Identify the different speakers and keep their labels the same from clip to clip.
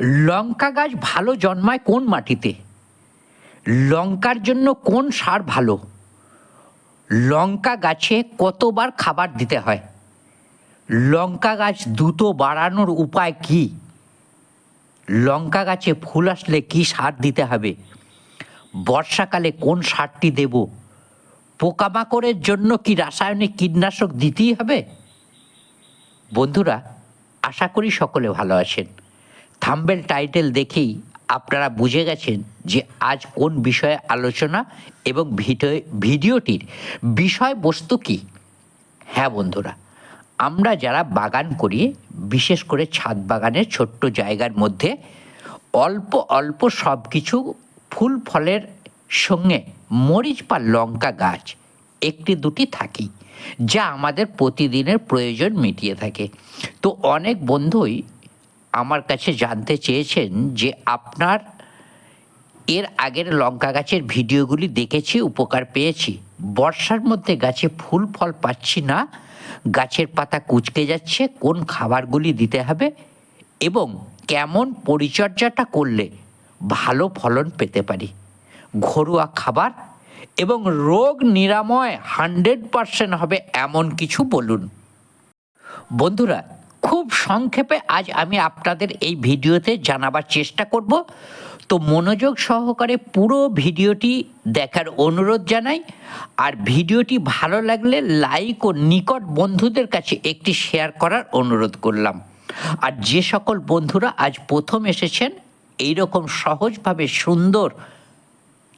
Speaker 1: লঙ্কা গাছ ভালো জন্মায় কোন মাটিতে? লঙ্কার জন্য কোন সার ভালো? লঙ্কা গাছে কতবার খাবার দিতে হয়? লঙ্কা গাছ দ্রুত বাড়ানোর উপায় কি? লঙ্কা গাছে ফুল আসলে কি সার দিতে হবে? বর্ষাকালে কোন সারটি দেব? পোকামাকড়ের জন্য কি রাসায়নিক কীটনাশক দিতেই হবে? বন্ধুরা, আশা করি সকলে ভালো আছেন। থাম্বেল টাইটেল দেখেই আপনারা বুঝে গেছেন যে আজ কোন বিষয়ে আলোচনা এবং ভিডিও, ভিডিওটির বিষয়বস্তু কী। হ্যাঁ বন্ধুরা, আমরা যারা বাগান করি, বিশেষ করে ছাদ বাগানের ছোট্ট জায়গার মধ্যে, অল্প অল্প সব কিছু ফুল ফলের সঙ্গে মরিচ বা লঙ্কা গাছ একটি দুটি থাকেই, যা আমাদের প্রতিদিনের প্রয়োজন মিটিয়ে থাকে। তো অনেক বন্ধুই আমার কাছে জানতে চেয়েছেন যে আপনার এর আগের লঙ্কা গাছের ভিডিওগুলি দেখেছি, উপকার পেয়েছি। বর্ষার মধ্যে গাছে ফুল ফল পাচ্ছি না, গাছের পাতা কুচকে যাচ্ছে, কোন খাবারগুলি দিতে হবে এবং কেমন পরিচর্যাটা করলে ভালো ফলন পেতে পারি? ঘরোয়া খাবার এবং রোগ নিরাময় হান্ড্রেড পারসেন্ট হবে এমন কিছু বলুন। বন্ধুরা খুব সংক্ষেপে আজ আমি আপনাদের এই ভিডিওতে জানাবার চেষ্টা করব। তো মনোযোগ সহকারে পুরো ভিডিওটি দেখার অনুরোধ জানাই। আর ভিডিওটি ভালো লাগলে লাইক ও নিকট বন্ধুদের কাছে একটি শেয়ার করার অনুরোধ করলাম। আর যে সকল বন্ধুরা আজ প্রথম এসেছেন এই রকম সহজভাবে সুন্দর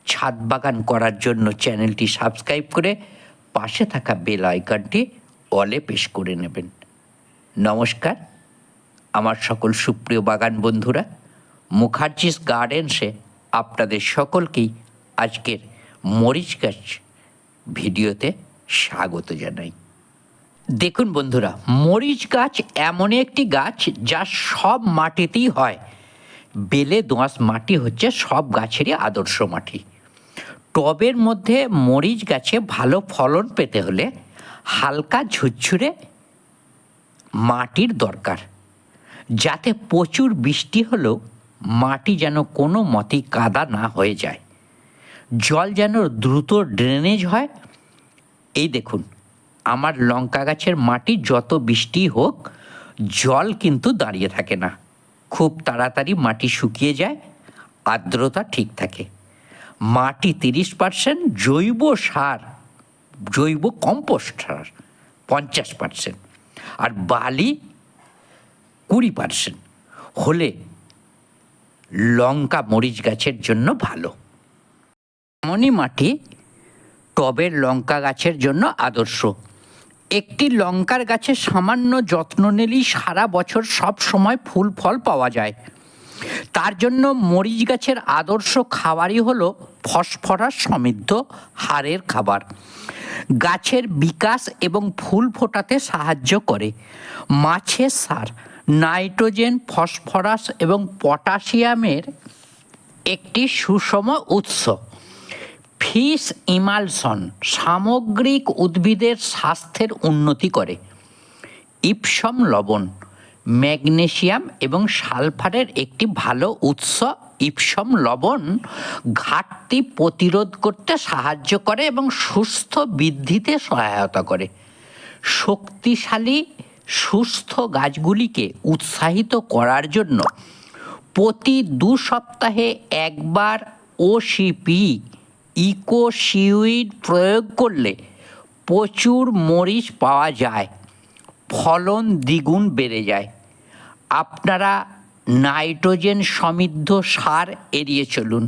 Speaker 1: ছাদ বাগান করার জন্য চ্যানেলটি সাবস্ক্রাইব করে পাশে থাকা বেল আইকনটি অলে পেশ করে নেবেন। নমস্কার। আমার সকল সুপ্রিয় বাগান বন্ধুরা, মুখার্জিস গার্ডেন্সে আপনাদের সকলকেই আজকের মরিচ গাছ ভিডিওতে স্বাগত জানাই। দেখুন বন্ধুরা, মরিচ গাছ এমন একটি গাছ যা সব মাটিতেই হয়। বেলে দোঁয়াশ মাটি হচ্ছে সব গাছেরই আদর্শ মাটি। টবের মধ্যে মরিচ গাছে ভালো ফলন পেতে হলে হালকা ঝুরঝুরে মাটির দরকার। যাতে প্রচুর বৃষ্টি হলেও মাটি যেন কোনো মতেই কাদা না হয়ে যায়। জল যেন দ্রুত ড্রেনেজ হয়। এই দেখুন, আমার লঙ্কা গাছের মাটি যত বৃষ্টি হোক, জল কিন্তু দাঁড়িয়ে থাকে না। খুব তাড়াতাড়ি মাটি শুকিয়ে যায়, আর্দ্রতা ঠিক থাকে। মাটি তিরিশ পার্সেন্ট, জৈব সার, জৈব কম্পোস্ট সার, পঞ্চাশ পার্সেন্ট। আর বালি কুড়ি পার্সেন্ট হলে লঙ্কা মরিচ গাছের জন্য ভালো। এমনই মাটি টবের লঙ্কা গাছের জন্য আদর্শ। একটি লঙ্কার গাছে সামান্য যত্ন নিলেই সারা বছর সব সময় ফুল ফল পাওয়া যায়। তার জন্য মরিচ গাছের আদর্শ খাবারই হলো ফসফরাস সমৃদ্ধ হাড়ের খাবার। গাছের বিকাশ এবং ফুল ফোটাতে সাহায্য করে। মাছের সার, নাইট্রোজেন, ফসফরাস এবং পটাশিয়ামের একটি সুষম উৎস। ফিস ইমালসন সামগ্রিক উদ্ভিদের স্বাস্থ্যের উন্নতি করে। ইপসম লবণ ম্যাগনেশিয়াম এবং সালফারের একটি ভালো উৎস ইপসম লবণ ঘাটতি প্রতিরোধ করতে সাহায্য করে এবং সুস্থ বৃদ্ধিতে সহায়তা করে। শক্তিশালী, সুস্থ গাছগুলিকে উৎসাহিত করার জন্য প্রতি দু সপ্তাহে একবার ওসিপি ইকোসিউইড প্রয়োগ করলে প্রচুর মরিচ পাওয়া যায়, ফলন দ্বিগুণ বেড়ে যায়। আপনারা নাইট্রোজেন সমৃদ্ধ সার এড়িয়ে চলুন,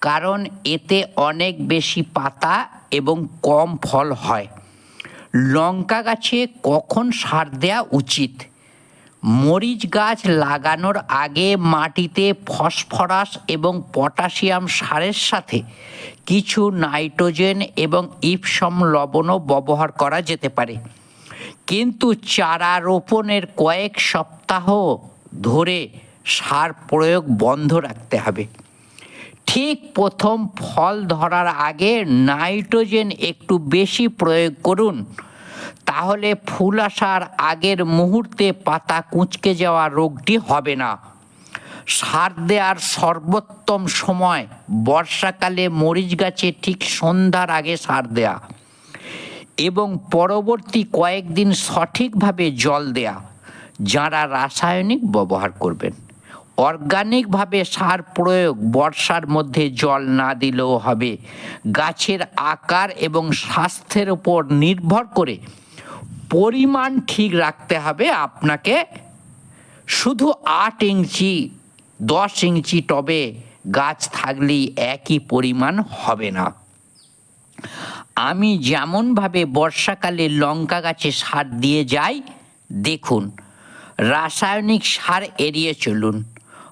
Speaker 1: কারণ এতে অনেক বেশি পাতা এবং কম ফল হয়। লঙ্কা গাছে কখন সার দেওয়া উচিত? মরিচ গাছ লাগানোর আগে মাটিতে ফসফরাস এবং পটাশিয়াম সারের সাথে কিছু নাইট্রোজেন এবং ইপসম লবণও ব্যবহার করা যেতে পারে। কিন্তু চারা রোপণের কয়েক সপ্তাহ ধরে সার প্রয়োগ বন্ধ রাখতে হবে। ঠিক প্রথম ফল ধরার আগে নাইট্রোজেন একটু বেশি প্রয়োগ করুন। তাহলে ফুল আসার আগের মুহূর্তে পাতা কুঁচকে যাওয়া রোগটি হবে না। সার দেওয়ার সর্বোত্তম সময় বর্ষাকালে মরিচ গাছে ঠিক সন্ধ্যার আগে সার দেয়া এবং পরবর্তী কয়েকদিন সঠিকভাবে জল দেয়া, যারা রাসায়নিক ব্যবহার করবেন। অর্গানিকভাবে সার প্রয়োগ বর্ষার মধ্যে জল না দিলেও হবে। গাছের আকার এবং স্বাস্থ্যের উপর নির্ভর করে পরিমাণ ঠিক রাখতে হবে আপনাকে। শুধু আট ইঞ্চি, দশ ইঞ্চি টবে গাছ থাকলেই একই পরিমাণ হবে না। আমি যেমনভাবে বর্ষাকালে লঙ্কা গাছে সার দিয়ে যাই, দেখুন, রাসায়নিক সার এড়িয়ে চলুন।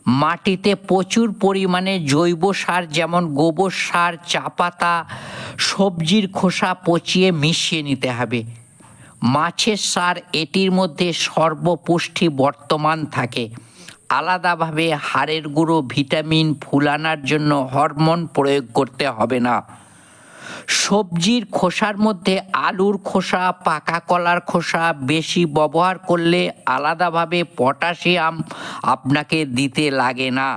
Speaker 1: মাটিতে প্রচুর পরিমাণে জৈব সার যেমন গোবর সার, চা পাতা, সবজির খোসা পচিয়ে মিশিয়ে নিতে হবে। মাছের সার এটির মধ্যে সর্বপুষ্টি বর্তমান থাকে। আলাদাভাবে হাড়ের গুঁড়ো, ভিটামিন ফুলানার জন্য হরমোন প্রয়োগ করতে হবে না। সবজির খোসার মধ্যে আলুর খোসা, পাকা কলার খোসা বেশি ব্যবহার করলে আলাদাভাবে পটাশিয়াম আপনাকে দিতে লাগে না।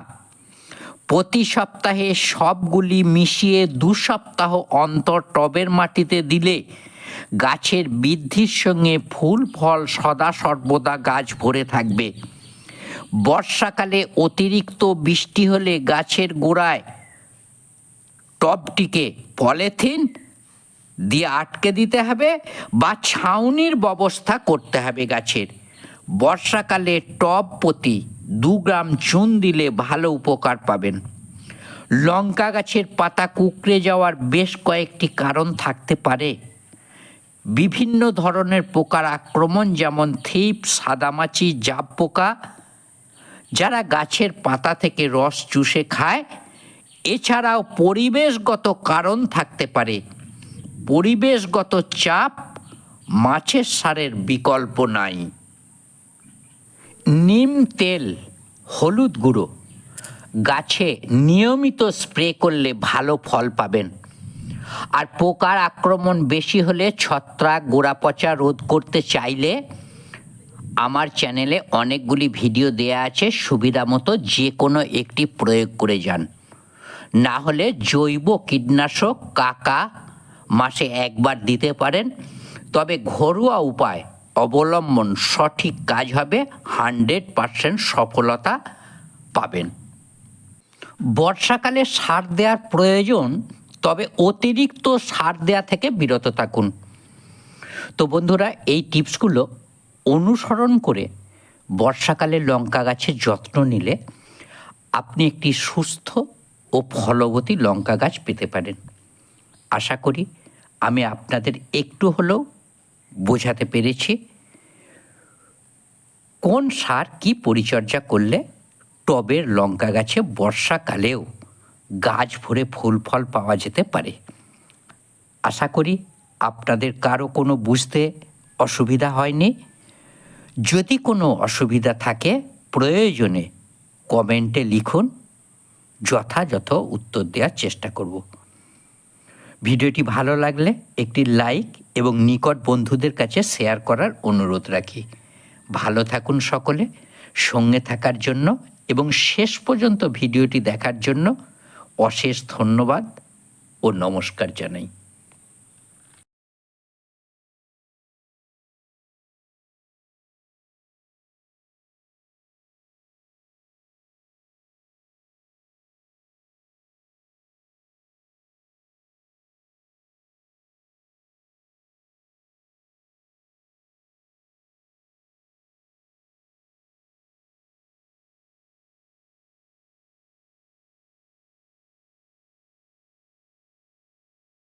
Speaker 1: প্রতি সপ্তাহে সবগুলি মিশিয়ে দু সপ্তাহ অন্তর টবের মাটিতে দিলে গাছের বৃদ্ধির সঙ্গে ফুল, ফল সদা সর্বদা গাছ ভরে থাকবে। বর্ষাকালে অতিরিক্ত বৃষ্টি হলে গাছের গোড়ায় টবটিকে পলিথিন দিয়ে আটকে দিতে হবে বা ছাউনির ব্যবস্থা করতে হবে গাছের। বর্ষাকালে টব প্রতি দু গ্রাম চুন দিলে ভালো উপকার পাবেন। লঙ্কা গাছের পাতা কুকড়ে যাওয়ার বেশ কয়েকটি কারণ থাকতে পারে। বিভিন্ন ধরনের পোকার আক্রমণ যেমন থিপ, সাদামাছি জাব পোকা যারা গাছের পাতা থেকে রস চুষে খায় এছাড়াও পরিবেশগত কারণ থাকতে পারে। পরিবেশগত চাপ মাছের সারের বিকল্প নাই। নিম তেল, হলুদ গুঁড়ো গাছে নিয়মিত স্প্রে করলে ভালো ফল পাবেন। আর পোকার আক্রমণ বেশি হলে ছত্রাক গোড়া পচা রোধ করতে চাইলে আমার চ্যানেলে অনেকগুলি ভিডিও দেয়া আছে, সুবিধা মতো যে কোনো একটি প্রয়োগ করে যান। না হলে জৈব কীটনাশক কাকা মাসে একবার দিতে পারেন। তবে ঘরোয়া উপায় অবলম্বন সঠিক কাজ হবে, হান্ড্রেড পারসেন্ট সফলতা পাবেন। বর্ষাকালে সার দেওয়ার প্রয়োজন, তবে অতিরিক্ত সার দেওয়া থেকে বিরত থাকুন। তো বন্ধুরা, এই টিপসগুলো অনুসরণ করে বর্ষাকালে লঙ্কা গাছের যত্ন নিলে আপনি একটি সুস্থ ও ফলবতী লঙ্কা গাছ পেতে পারেন। আশা করি আমি আপনাদের একটু হলেও বোঝাতে পেরেছি। কোন সার কি পরিচর্যা করলে টবের লঙ্কা গাছে বর্ষাকালেও গাছ ভরে ফুল ফল পাওয়া যেতে পারে? আশা করি আপনাদের কারও কোনো বুঝতে অসুবিধা হয়নি। যদি কোনো অসুবিধা থাকে প্রয়োজনে কমেন্টে লিখুন। যথাযথ উত্তর দেওয়ার চেষ্টা করব। ভিডিওটি ভালো লাগলে একটি লাইক এবং নিকট বন্ধুদের কাছে শেয়ার করার অনুরোধ রাখি। ভালো থাকুন সকলে, সঙ্গে থাকার জন্য এবং শেষ পর্যন্ত ভিডিওটি দেখার জন্য অশেষ ধন্যবাদ ও নমস্কার জানাই।